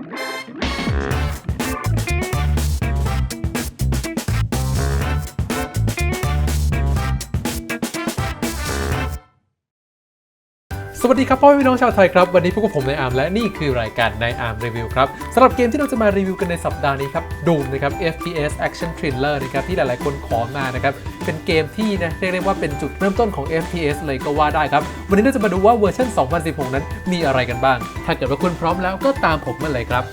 สวัสดีครับพ่อแม่พี่น้องชาวไทยครับ วันนี้พบกับผมในอาร์มและนี่คือรายการในอาร์มรีวิวครับสำหรับเกมที่เราจะมารีวิวกันในสัปดาห์นี้ครับดูมนะครับ FPS Action Thriller นะครับที่หลายๆคนขอมานะครับ เป็นเกมที่นะเรียกได้ว่าเป็นจุดเริ่มต้นของ FPS เลยก็ว่าได้ครับ วันนี้เราจะมาดูว่าเวอร์ชัน2016 นั้นมีอะไรกันบ้าง ถ้าเกิดว่าคุณพร้อมแล้วก็ตามผมมาเลยครับ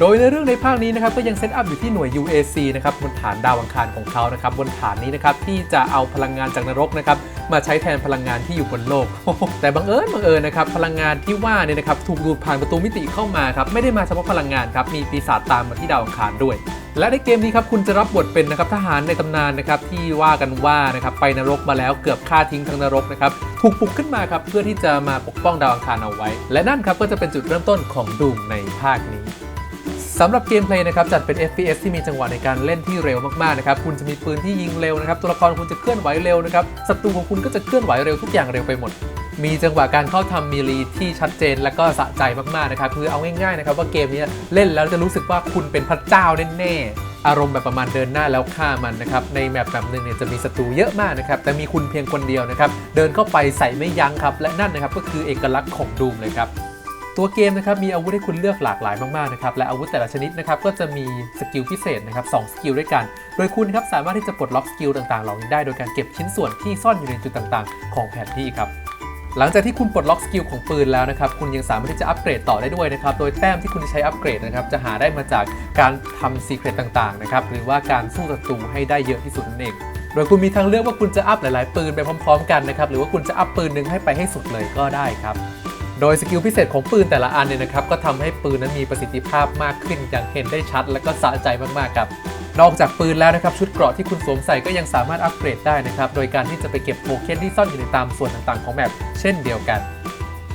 โดยในเรื่องในภาคนี้นะครับก็ยังเซตอัพอยู่ที่หน่วย UAC นะครับบนฐานดาวอังคารของเขานะครับบนฐานนี้นะครับที่จะเอาพลังงานจากนรกนะครับมาใช้แทนพลังงานที่อยู่บนโลก แต่บังเอิญบังเอิญนะครับพลังงานที่ว่าเนี่ยนะครับถูกดูดผ่านประตูมิติเข้ามาครับไม่ได้มาเฉพาะพลังงานครับมีปีศาจตามมาที่ดาวอังคารด้วยและในเกมนี้ครับคุณจะรับบทเป็นนะครับทหารในตำนานนะครับที่ว่ากันว่านะครับไปนรกมาแล้วเกือบฆ่าทิ้งทั้งนรกนะครับถูกปลุกขึ้นมาครับเพื่อที่จะมาปกป้องดาวอังคารเอาไว้ และนั่นครับก็จะเป็นจุดเริ่มต้นของดูมในภาคนี้ สำหรับเกมเพลย์นะครับจัดเป็น FPS ที่มีจังหวะในการเล่นที่เร็วมากๆนะครับคุณจะมีปืนที่ยิงเร็วนะครับตัวละครคุณจะเคลื่อนไหวเร็วนะครับศัตรูของคุณก็จะเคลื่อนไหวเร็วทุกอย่างเร็วไปหมด มีจังหวะการเข้าทำมีลีที่ชัดเจนและก็สะใจมากๆนะครับคือเอาง่ายๆนะครับว่าเกมนี้เล่นแล้วจะรู้สึกว่าคุณเป็นพระเจ้าแน่ๆอารมณ์แบบประมาณเดินหน้าแล้วฆ่ามันนะครับ ในแมปแบบหนึ่งเนี่ยจะมีศัตรูเยอะมากนะครับ แต่มีคุณเพียงคนเดียวนะครับ เดินเข้าไปใส่ไม่ยั้งครับ และนั่นนะครับก็คือเอกลักษณ์ของดูมเลยครับ ตัวเกมนะครับมีอาวุธให้คุณเลือกหลากหลายมากๆนะครับและอาวุธแต่ละชนิดนะครับก็จะมีสกิลพิเศษนะครับสองสกิลด้วยกัน โดยคุณครับสามารถที่จะปลดล็อกสกิลต่างๆเหล่านี้ได้โดยการเก็บชิ้นส่วนที่ซ่อนอยู่ในจุดต่างๆ ของแผนที่ครับหลังจากที่คุณปลดล็อกสกิลของปืนแล้วนะครับ คุณยังสามารถที่จะอัปเกรดต่อได้ด้วยนะครับ โดยแต้มที่คุณจะใช้อัปเกรดนะครับ จะหาได้มาจากการทำซีเครตต่างๆนะครับ หรือว่าการสู้ศัตรูให้ได้เยอะที่สุดนั่นเอง โดยคุณมีทางเลือกว่าคุณจะอัพหลาย ๆ ปืนไปพร้อม ๆ กันนะครับ หรือว่าคุณจะอัพปืนหนึ่งให้ไปให้สุดเลยก็ได้ครับ โดยสกิลพิเศษของปืนแต่ละอันเนี่ยนะครับก็ทำให้ปืนนั้นมีประสิทธิภาพมากขึ้นอย่างเห็นได้ชัด และก็สะใจมากๆครับนอกจากปืนแล้วนะครับชุดเกราะที่คุณสวมใส่ก็ยังสามารถอัปเกรดได้นะครับโดยการที่จะไปเก็บโทเค็นที่ซ่อนอยู่ในตามส่วนต่างๆของแมปเช่นเดียวกัน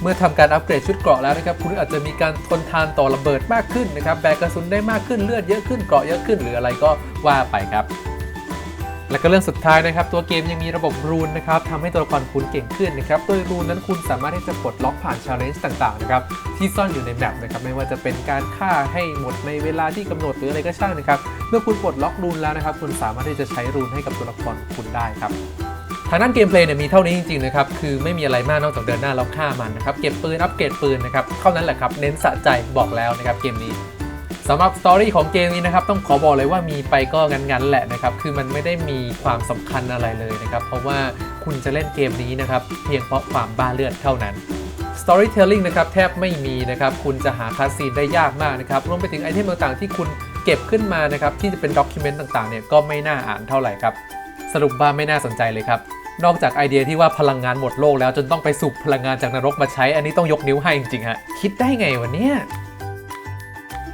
เมื่อทำการอัปเกรดชุดเกราะแล้วนะครับคุณอาจจะมีการทนทานต่อระเบิดมากขึ้นนะครับแบกกระสุนได้มากขึ้นเลือดเยอะขึ้นเกราะเยอะขึ้นหรืออะไรก็ว่าไปครับ และก็เรื่องสุดท้ายนะครับ ตัวเกมยังมีระบบรูนนะครับทำให้ตัวละครคุณเก่งขึ้นนะครับ โดยรูนนั้นคุณสามารถที่จะปลดล็อกผ่านชาเลนจ์ต่างๆนะครับที่ซ่อนอยู่ในแมปนะครับไม่ว่าจะเป็นการฆ่าให้หมดในเวลาที่กำหนดหรืออะไรก็ช่างนะครับเมื่อคุณปลดล็อกรูนแล้วนะครับ คุณสามารถที่จะใช้รูนให้กับตัวละครคุณได้ครับทางด้านเกมเพลย์เนี่ยมีเท่านี้จริงๆนะครับ คือไม่มีอะไรมากนอกจากเดินหน้าแล้วฆ่ามันนะครับ เก็บปืน อัปเกรดปืนนะครับ เท่านั้นแหละครับ เน้นสะใจบอกแล้วนะครับเกมนี้ สำหรับสตอรี่ของเกมนี้นะครับต้องขอบอกเลยว่ามีไปก็งันๆแหละนะครับคือมันไม่ได้มีความสำคัญอะไรเลยนะครับเพราะว่าคุณจะเล่นเกมนี้นะครับเพียงเพราะความบ้าเลือดเท่านั้น Storytelling นะครับแทบไม่มีนะครับคุณจะหาคาสซีนได้ยากมากนะครับรวมไปถึงไอเทมต่างๆที่คุณเก็บขึ้นมานะครับที่จะเป็นด็อกิเมนต์ต่างๆเนี่ยก็ไม่น่าอ่านเท่าไหร่ครับสรุปว่าไม่น่าสนใจเลยครับนอกจากไอเดียที่ว่าพลังงานหมดโลกแล้วจนต้องไปสูบพลังงานจากนรกมาใช้ อันนี้ต้องยกนิ้วให้จริงๆฮะคิดได้ไงวะเนี่ย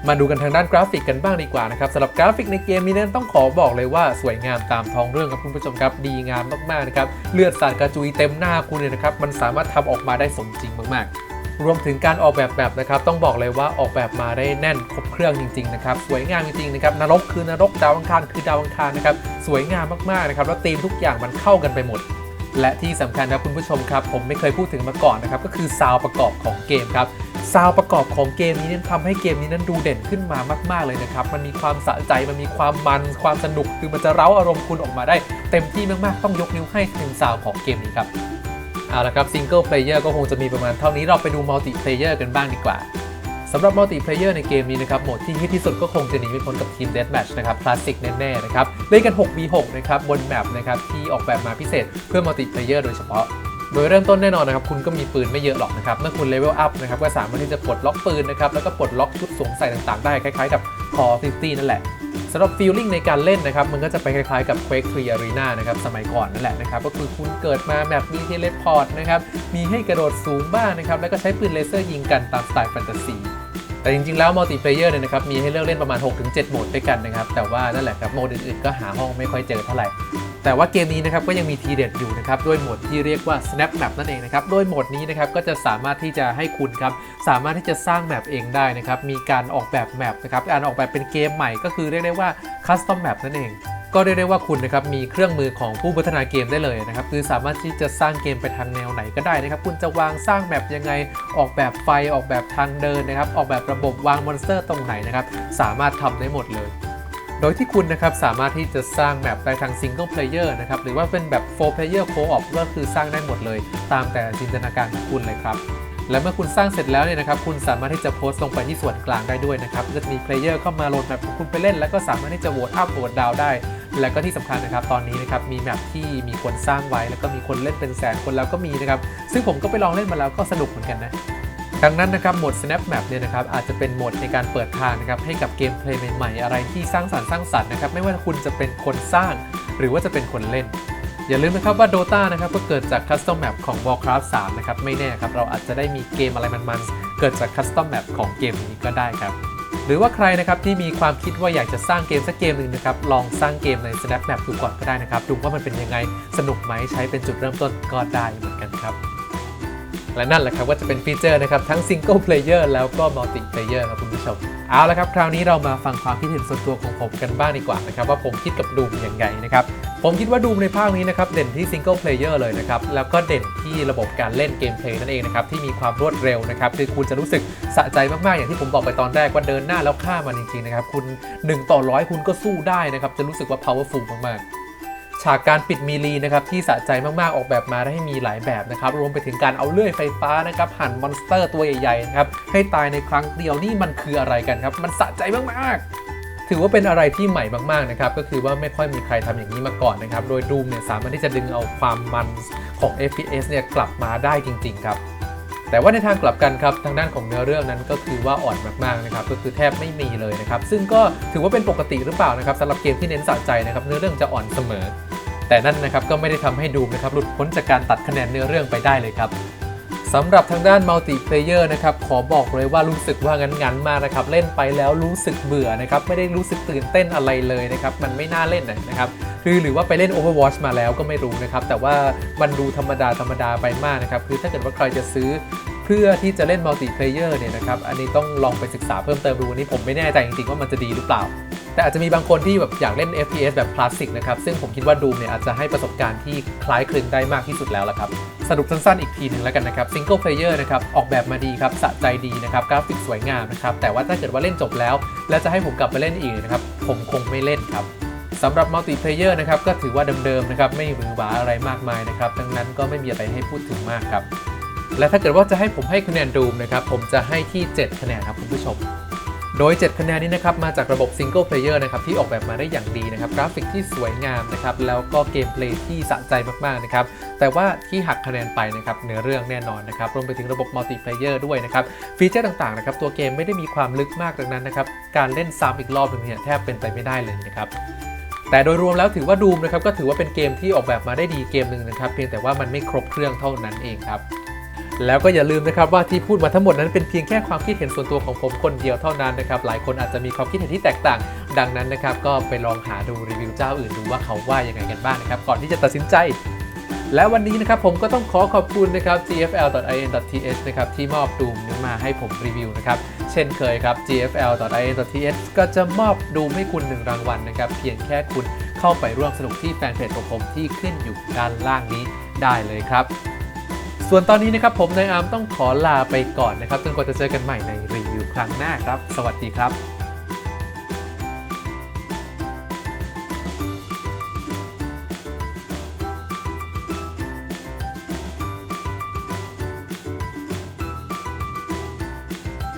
มาดูกันทางด้านกราฟิกกันบ้างดีกว่านะครับสำหรับกราฟิกในเกมนี้นั้นต้องขอบอกเลยว่าสวยงามตามท้องเรื่องครับคุณผู้ชมครับดีงามมากๆนะครับเลือดสาดกระจุยเต็มหน้าคุณเลยนะครับมันสามารถทำออกมาได้สมจริงมาก ๆรวมถึงการออกแบบแบบนะครับ ต้องบอกเลยว่าออกแบบมาได้แน่นครบเครื่องจริงๆนะครับสวยงามจริงๆนะครับนรกคือนรกดาวอังคารคือดาวอังคารนะครับสวยงามมากๆนะครับแล้วธีมทุกอย่างมันเข้ากันไปหมด และที่สำคัญครับคุณผู้ชมครับ ผมไม่เคยพูดถึงมาก่อนนะครับก็คือซาวประกอบของเกมครับ ซาวประกอบของเกมนี้นั้นทำให้เกมนี้นั้นดูเด่นขึ้นมามาก ๆเลยนะครับ มันมีความสะใจ มันมีความมัน ความสนุก คือมันจะเร้าอารมณ์คุณออกมาได้ เต็มที่มากๆ ต้องยกนิ้วให้ถึงซาวของเกมนี้ครับ เอาละครับซิงเกิลเพลเยอร์ก็คงจะมีประมาณเท่านี้ เราไปดูมัลติเพลเยอร์กันบ้างดีกว่าสำหรับมัลติเพลเยอร์ในเกมนี้นะครับโหมดที่ฮิตที่สุดก็คงจะหนีไม่พ้นกับทีมเด a แมชนะครับคลาสสิกแน่ๆนะครับเล่นกัน 6v6 นะครับบนแมปนะครับที่ออกแบบมาพิเศษเพื่อมัลติเพลเยอร์โดยเฉพาะ โดยเริ่มต้นแน่นอนนะครับคุณก็มีปืนไม่เยอะหรอกนะครับเมื่อคุณเลเวลอัพนะครับก็สามารถที่จะปลดล็อกปืนนะครับแล้วก็ปลดล็อกชุดสวมใส่ต่างๆ ได้คล้ายๆกับ Call of Duty นั่นแหละสำหรับฟีลลิ่งในการเล่นนะครับมันก็จะไปคล้ายๆกับ Quake 3 Arena นะครับสมัยก่อนนั่นแหละนะครับก็คือคุณเกิดมาแบบมีเทเลพอร์ตนะครับมีให้กระโดดสูงบ้างนะครับแล้วก็ใช้ปืนเลเซอร์ยิงกันตามสไตล์แฟนตาซีแต่จริงๆ แล้วมัลติเพลเยอร์เนี่ยนะครับมีให้เลือกเล่นประมาณ 6-7 โหมดด้วยกันนะครับ แต่ว่านั่นแหละครับโหมดอื่นๆ ก็หาห้องไม่ค่อยเจอเท่าไหร่ แต่ว่าเกมนี้นะครับก็ยังมีทีเด็ดอยู่นะครับด้วยโหมดที่เรียกว่า snap map นั่นเองนะครับโดยโหมดนี้นะครับก็จะสามารถที่จะให้คุณครับสามารถที่จะสร้างแมปเองได้นะครับมีการออกแบบแมปนะครับการออกแบบเป็นเกมใหม่ก็คือเรียกได้ว่า custom map นั่นเองก็เรียกได้ว่าคุณนะครับมีเครื่องมือของผู้พัฒนาเกมได้เลยนะครับคือสามารถที่จะสร้างเกมไปทางแนวไหนก็ได้นะครับ คุณจะวางสร้างแมปยังไงออกแบบไฟออกแบบทางเดินนะครับ ออกแบบระบบวางมอนสเตอร์ตรงไหนนะครับ สามารถทำได้หมดเลย โดยที่คุณนะครับสามารถที่จะสร้างแมปได้ทางซิงเกิลเพลเยอร์นะครับหรือว่าเป็นแบบ 4 player co-op ก็คือสร้างได้หมดเลย ตามแต่จินตนาการของคุณเลยครับและเมื่อคุณสร้างเสร็จแล้วเนี่ยนะครับ คุณสามารถที่จะโพสต์ลงไปที่ส่วนกลางได้ด้วยนะครับก็จะมีเพลเยอร์เข้ามาโหลดแมปของคุณไปเล่น แล้วก็สามารถที่จะโหวตอัพโหวตดาวได้ และก็ที่สำคัญนะครับ ตอนนี้นะครับ มีแมปที่มีคนสร้างไว้ แล้วก็มีคนเล่นเป็นแสนคนแล้วก็มีนะครับ ซึ่งผมก็ไปลองเล่นมาแล้วก็สนุกเหมือนกันนะ ดังนั้นนะครับโหมด Snap Map เนี่ยนะครับอาจจะเป็นโหมดในการเปิดทางนะครับให้กับเกมเพลย์ใหม่ๆ อะไรที่สร้างสรรค์สร้างสรรค์นะครับไม่ว่าคุณจะเป็นคนสร้าง หรือว่าจะเป็นคนเล่น อย่าลืมนะครับว่า Dota นะครับก็เกิดจาก Custom Map ของ Warcraft 3 นะครับไม่แน่ครับเราอาจจะได้มีเกมอะไรมันๆ เกิดจาก Custom Map ของเกมนี้ก็ได้ครับหรือว่าใครนะครับที่มีความคิดว่าอยากจะสร้างเกมสักเกมหนึ่งนะครับลองสร้างเกมใน Snap Map ดูก่อนก็ได้นะครับดูว่ามันเป็นยังไงสนุกไหมใช้เป็นจุดเริ่มต้นก็ได้เหมือนกันครับ และนั่นแหละครับว่าจะเป็นฟีเจอร์นะครับทั้ง Single Player แล้วก็ Multi Player ครับคุณผู้ชม เอาละครับคราวนี้เรามาฟังความคิดเห็นส่วนตัวของผมกันบ้างดีกว่านะครับว่าผมคิดกับดูมยังไงนะครับผมคิดว่าดูมในภาคนี้นะครับเด่นที่ Single Player เลยนะครับแล้วก็เด่นที่ระบบการเล่นเกมเพลย์นั่นเองนะครับที่มีความรวดเร็วนะครับคือคุณจะรู้สึกสะใจมากๆอย่างที่ผมบอกไปตอนแรกว่าเดินหน้าแล้วฆ่ามันจริงๆนะครับคุณ1ต่อร้อยคุณก็สู้ได้นะครับจะรู้สึกว่า powerful มากๆ ฉากการปิดมีลีนะครับที่สะใจมากๆออกแบบมาได้ให้มีหลายแบบนะครับรวมไปถึงการเอาเลื่อยไฟฟ้านะครับหั่นมอนสเตอร์ตัวใหญ่ๆนะครับให้ตายในครั้งเดียวนี่มันคืออะไรกันครับ มันสะใจมากๆถือว่าเป็นอะไรที่ใหม่มากๆนะครับ ก็คือว่าไม่ค่อยมีใครทำอย่างนี้มาก่อนนะครับ โดยดูมเนี่ยสามารถที่จะดึงเอาความมันของ FPS เนี่ยกลับมาได้จริง ๆ ครับ แต่ว่าในทางกลับกันครับ ทางด้านของเนื้อเรื่องนั้นก็คือว่าอ่อนมากๆนะครับ ก็คือแทบไม่มีเลยนะครับ ซึ่งก็ถือว่าเป็นปกติหรือเปล่านะครับสำหรับเกมที่เน้นสะใจนะครับ เนื้อเรื่องจะอ่อนเสมอ แต่นั่นนะครับก็ไม่ได้ทำให้ดูมนะครับหลุดพ้นจากการตัดคะแนนเนื้อเรื่องไปได้เลยครับสำหรับทางด้านมัลติเพลเยอร์นะครับขอบอกเลยว่ารู้สึกว่างั้นๆมากนะครับเล่นไปแล้วรู้สึกเบื่อนะครับไม่ได้รู้สึกตื่นเต้นอะไรเลยนะครับมันไม่น่าเล่นนะครับคือหรือว่าไปเล่น Overwatch มาแล้วก็ไม่รู้นะครับแต่ว่ามันดูธรรมดาธรรมดาไปมากนะครับคือถ้าเกิดว่าใครจะซื้อเพื่อที่จะเล่นมัลติเพลเยอร์เนี่ยนะครับอันนี้ต้องลองไปศึกษาเพิ่มเติมดูอันนี้ผมไม่แน่ใจจริงๆว่ามันจะดีหรือเปล่า แต่อาจจะมีบางคนที่แบบอยากเล่น FPS แบบคลาสสิกนะครับ ซึ่งผมคิดว่าดูเนี่ยอาจจะให้ประสบการณ์ที่คล้ายคลึงได้มากที่สุดแล้วละครับ สรุปสั้นๆอีกทีหนึ่งแล้วกันนะครับ Single Player นะครับ ออกแบบมาดีครับ สะใจดีนะครับ กราฟิกสวยงามนะครับ แต่ว่าถ้าเกิดว่าเล่นจบแล้ว แล้วจะให้ผมกลับไปเล่นอีกนะครับ ผมคงไม่เล่นครับสำหรับมัลติเพลเยอร์นะครับก็ถือว่าเดิมๆนะครับไม่หวือหวาอะไรมากมายนะครับดังนั้นก็ไม่มีอะไรให้พูดถึงมากครับและถ้าเกิดว่าจะให้ผมให้คะแนนดูมนะครับผมจะให้ที่ 7 คะแนนครับคุณผู้ชม โดย 7 คะแนนนี้นะครับมาจากระบบ Single Player นะครับที่ออกแบบมาได้อย่างดีนะครับกราฟิกที่สวยงามนะครับแล้วก็เกมเพลย์ที่สะใจมากๆนะครับแต่ว่าที่หักคะแนนไปนะครับเนื้อเรื่องแน่นอนนะครับรวมไปถึงระบบ Multiplayer ด้วยนะครับฟีเจอร์ต่างๆนะครับตัวเกมไม่ได้มีความลึกมากดังนั้นนะครับการเล่นซ้ำอีกรอบหนึงเนี่ยแทบเป็นไปไม่ได้เลยนะครับแต่โดยรวมแล้วถือว่าดูมนะครับก็ถือว่าเป็นเกมที่ออกแบบมาได้ดีเกมหนึ่งนะครับเพียงแต่ว่ามันไม่ครบเครื่องเท่านั้นเองครับ แล้วก็อย่าลืมนะครับว่าที่พูดมาทั้งหมดนั้นเป็นเพียงแค่ความคิดเห็นส่วนตัวของผมคนเดียวเท่านั้นนะครับหลายคนอาจจะมีความคิดเห็นที่แตกต่าง ดังนั้นนะครับก็ไปลองหาดูรีวิวเจ้าอื่นดูว่าเขาว่ายังไงกันบ้างนะครับก่อนที่จะตัดสินใจและวันนี้นะครับผมก็ต้องขอขอบคุณนะครับ gfl.in.th นะครับที่มอบดูมนี้มาให้ผมรีวิวนะครับเช่นเคยครับ gfl.in.th ก็จะมอบดูมให้คุณหนึ่งรางวัลนะครับเพียงแค่คุณเข้าไปร่วมสนุกที่แฟนเพจของผมที่ขึ้นอยู่ด้านล่างนี้ได้เลยครับ ส่วนตอนนี้นะครับผมนายอาร์มต้องขอลาไปก่อนนะครับจนกว่าจะเจอกันใหม่ในรีวิวครั้งหน้าครับ สวัสดีครับ